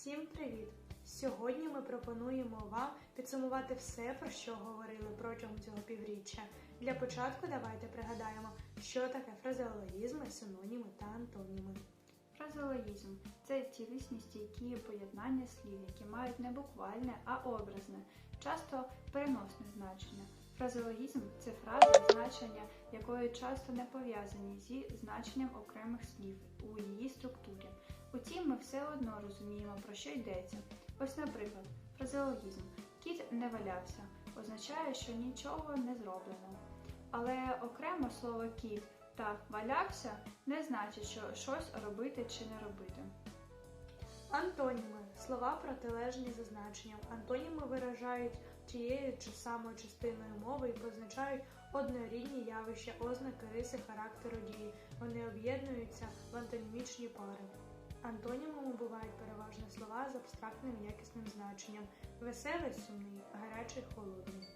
Всім привіт! Сьогодні ми пропонуємо вам підсумувати все, про що говорили протягом цього півріччя. Для початку давайте пригадаємо, що таке фразеологізми, синоніми та антоніми. Фразеологізм це цілісні стійкі поєднання слів, які мають не буквальне, а образне, часто переносне значення. Фразеологізм це фраза, значення якої часто не пов'язані зі значенням окремих слів у її структурі. Утім, ми все одно розуміємо, про що йдеться. Ось, наприклад, фразеологізм кіт не валявся означає, що нічого не зроблено. Але окремо слово кіт та валявся не значить, що щось робити чи не робити. Антоніми слова протилежні за значенням. Антоніми виражають тією чи самою частиною мови і позначають однорідні явища, ознаки, риси характеру дії. Вони об'єднуються в антонімічні пари. Антонімами бувають переважно слова з абстрактним якісним значенням веселий, сумний, гарячий, холодний.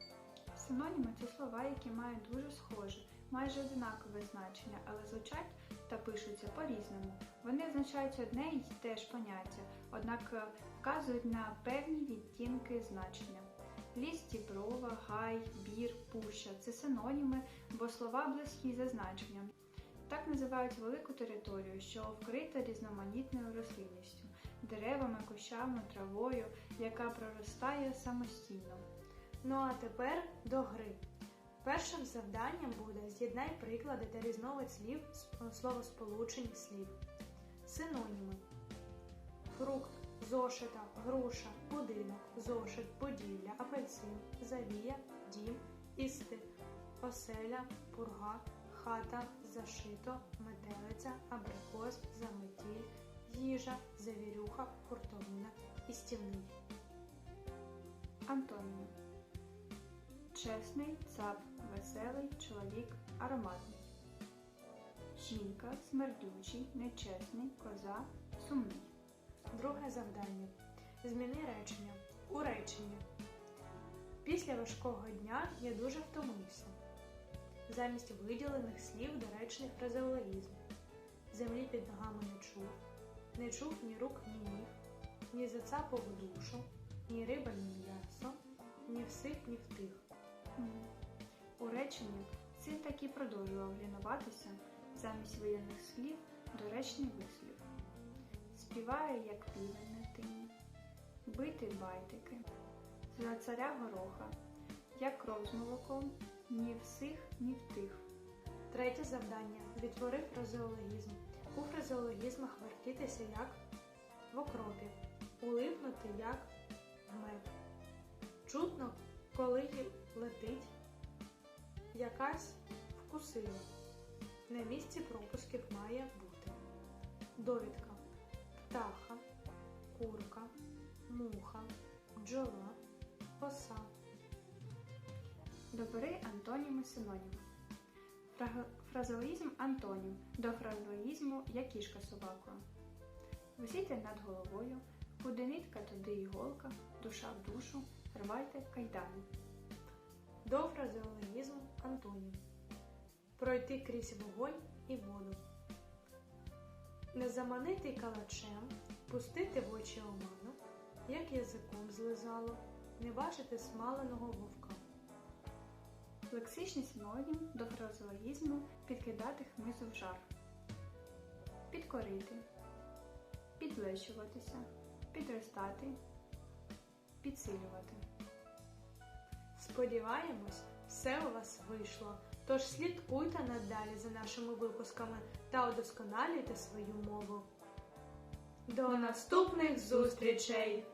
Синоніми це слова, які мають дуже схоже, майже однакове значення, але звучать та пишуться по-різному. Вони означають одне й те ж поняття, однак е, вказують на певні відтінки значення. Ліс, діброва, гай, бір, пуща це синоніми, бо слова близькі за значенням. Так називають велику територію, що вкрита різноманітною рослинністю, деревами, кущами, травою, яка проростає самостійно. Ну а тепер до гри. Першим завданням буде з'єднай приклади та різновид слів словосполучень слів. Синоніми: фрукт, зошита, груша, будинок, зошит, будівля, апельсин, завія, дім, істи, оселя, пурга, хата, зашито, метелиця, абрикос, заметіль, їжа, завірюха, хуртовина, істівний. Антоніми. Чесний, цап, веселий, чоловік, ароматний. Жінка, смердючий, нечесний, коза, сумний. Друге завдання. Зміни речення. У реченні. Після важкого дня я дуже втомився. Замість виділених слів доречний фразеологізм. Землі під ногами не чув. Не чув ні рук, ні ніг, ні зацапову душу, ні риба, ні м'ясо, ні всих, ні втих. У реченні син таки продовжував лінуватися замість виданих слів доречний вислів. Співає, як півень на тині, бити байтики, за царя гороха, як кров з молоком, ні всіх, ні втих. Третє завдання. Відтвори фразеологізм. У фразеологізмах вертітися як в окропі, улипнути як в мед. Чутно, коли летить, якась вкусила. На місці пропусків має бути довідка, птаха, курка, муха, бджола, оса. Добери антоніми синоніми. Фра- Фразеологізм антонім до фразеологізму як кішка собакою. Висійте над головою, куди нитка, туди іголка, душа в душу, рвайте кайдани. До фразеологізму антонім. Пройти крізь вогонь і воду. Не заманити калачем, пустити в очі оману, як язиком злизало, не бачити смаленого вовка. Лексичний синонім до фразеологізму підкидати хмизу в жар. Підкорити, підлещуватися, підростати, підсилювати. Сподіваємось, все у вас вийшло. Тож слідкуйте надалі за нашими випусками та удосконалюйте свою мову. До наступних зустрічей!